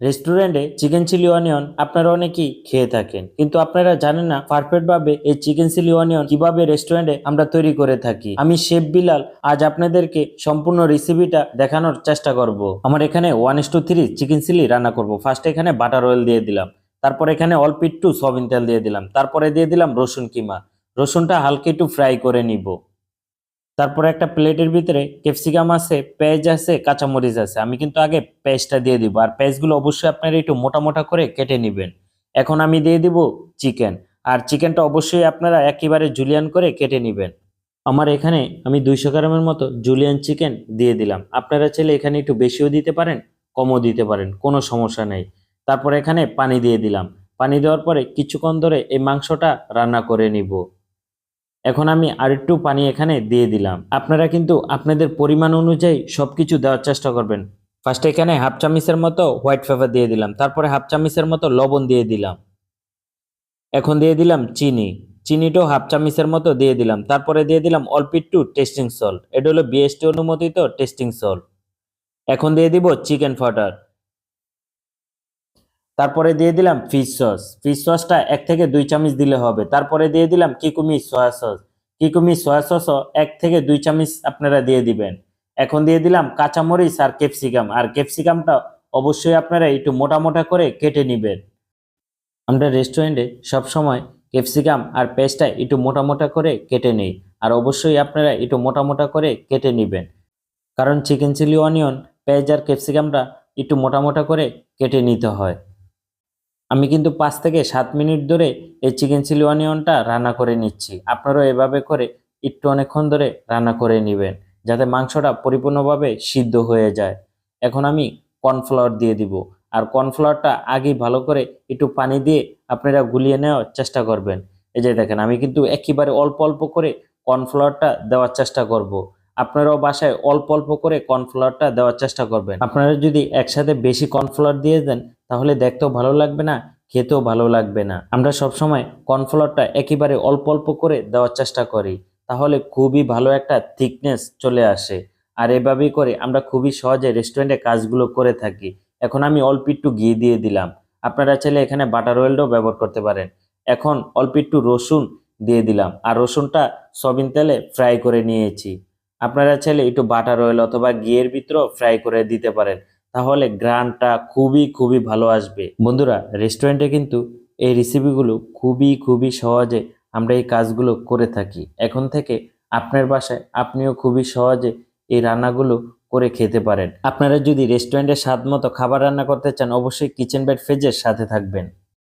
রেস্টুরেন্টে chicken chilli onion আপনারা অনেকেই খেয়ে থাকেন। কিন্তু আপনারা জানেন না পারফেক্ট ভাবে এই চিকেন চিলি অনিয়ন কীভাবে রেস্টুরেন্টে আমরা তৈরি করে থাকি। আমি শেফ বিলাল, আজ আপনাদেরকে সম্পূর্ণ রেসিপিটা দেখানোর চেষ্টা করব। আমার এখানে one two three chicken chilli রান্না করব। ফার্স্ট এখানে বাটার অয়েল দিয়ে দিলাম। তারপর এখানে অল্প একটু সয়াবিন তেল দিয়ে দিলাম। তারপরে দিয়ে দিলাম রসুন কিমা। রসুনটা হালকা একটু ফ্রাই করে নিব। তারপরে একটা প্লেটের ভিতরে ক্যাপসিকাম আছে, পেঁয়াজ আছে, কাঁচামরিচ আছে। আমি কিন্তু আগে পেঁয়াজটা দিয়ে দিব। আর পেঁয়াজগুলো অবশ্যই আপনারা একটু মোটা মোটা করে কেটে নেবেন। এখন আমি দিয়ে দিব চিকেন। আর চিকেনটা অবশ্যই আপনারা একেবারে জুলিয়ান করে কেটে নেবেন। আমার এখানে আমি দুইশো গ্রামের মতো জুলিয়ান চিকেন দিয়ে দিলাম। আপনারা চাইলে এখানে একটু বেশিও দিতে পারেন, কমও দিতে পারেন, কোনো সমস্যা নেই। তারপর এখানে পানি দিয়ে দিলাম। পানি দেওয়ার পরে কিছুক্ষণ ধরে এই মাংসটা রান্না করে নিব। এখন আমি আরেকটু পানি এখানে দিয়ে দিলাম। আপনারা কিন্তু আপনাদের পরিমাণ অনুযায়ী সবকিছু দেওয়ার চেষ্টা করবেন। ফার্স্টে এখানে হাফ চামিচের মতো হোয়াইট পেপার দিয়ে দিলাম। তারপরে হাফ চামিচের মতো লবণ দিয়ে দিলাম। এখন দিয়ে দিলাম চিনি। চিনিটাও হাফ চামিচের মতো দিয়ে দিলাম। তারপরে দিয়ে দিলাম অল্প একটু টেস্টিং সল্ট এটা হলো বিএসটি অনুমোদিত টেস্টিং সল্ট এখন দিয়ে দিব চিকেন ফাটার তারপরে দিয়ে দিলাম ফিশ সস ফিশ সসটা এক থেকে দুই চামচ দিলে হবে। তারপরে দিয়ে দিলাম Kikkoman soy sauce Kikkoman soy সসও এক থেকে দুই চামচ আপনারা দিয়ে দিবেন। এখন দিয়ে দিলাম কাঁচামরিচ আর ক্যাপসিকাম। আর ক্যাপসিকামটা অবশ্যই আপনারা একটু মোটা মোটা করে কেটে নেবেন। আমরা রেস্টুরেন্টে সবসময় ক্যাপসিকাম আর পেস্টটা একটু মোটা মোটা করে কেটে নেই। আর অবশ্যই আপনারা একটু মোটা মোটা করে কেটে নেবেন। কারণ চিকেন চিলি অনিয়ন পেঁয়াজ আর ক্যাপসিকামটা একটু মোটা মোটা করে কেটে নিতে হয়। আমি কিন্তু পাঁচ থেকে সাত মিনিট ধরে এই চিকেন চিলি অনিয়নটা রান্না করে নিচ্ছি। আপনারাও এভাবে করে একটু অনেকক্ষণ ধরে রান্না করে নেবেন, যাতে মাংসটা পরিপূর্ণভাবে সিদ্ধ হয়ে যায়। এখন আমি কর্নফ্লাওয়ার দিয়ে দিব। আর কর্নফ্লাওয়ারটা আগে ভালো করে একটু পানি দিয়ে আপনারা গুলিয়ে নেওয়ার চেষ্টা করবেন। এই যে দেখেন, আমি কিন্তু একেবারে অল্প অল্প করে কর্নফ্লাওয়ারটা দেওয়ার চেষ্টা করব। আপনারাও বাসায় অল্প অল্প করে কর্নফ্লাওয়ারটা দেওয়ার চেষ্টা করবেন। আপনারা যদি একসাথে বেশি কর্নফ্লাওয়ার দিয়ে দেন, তাহলে দেখতেও ভালো লাগবে না, খেতেও ভালো লাগবে না। আমরা সবসময় কর্নফ্লাওয়ারটা একেবারে অল্প অল্প করে দেওয়ার চেষ্টা করি, তাহলে খুবই ভালো একটা থিকনেস চলে আসে। আর এভাবেই করে আমরা খুবই সহজে রেস্টুরেন্টে কাজগুলো করে থাকি। এখন আমি অল্প একটু ঘি দিয়ে দিলাম। আপনারা চাইলে এখানে বাটার অয়েলটাও ব্যবহার করতে পারেন। এখন অল্প একটু রসুন দিয়ে দিলাম। আর রসুনটা সবিন তেলে ফ্রাই করে নিয়েছি। আপনারা চাইলে একটু বাটার অয়েল অথবা ঘিয়ের ভিতরেও ফ্রাই করে দিতে পারেন। তাহলে গ্রানটা খুবই খুবই ভালো আসবে। বন্ধুরা রেস্টুরেন্টে কিন্তু এই রেসিপিগুলো খুবই খুবই সহজে আমরা এই কাজগুলো করে থাকি। এখন থেকে আপনার বাসায় আপনিও খুবই সহজে এই রান্নাগুলো করে খেতে পারেন। আপনারা যদি রেস্টুরেন্টের স্বাদ মতো খাবার রান্না করতে চান, অবশ্যই কিচেন ব্যাট ফেজের সাথে থাকবেন।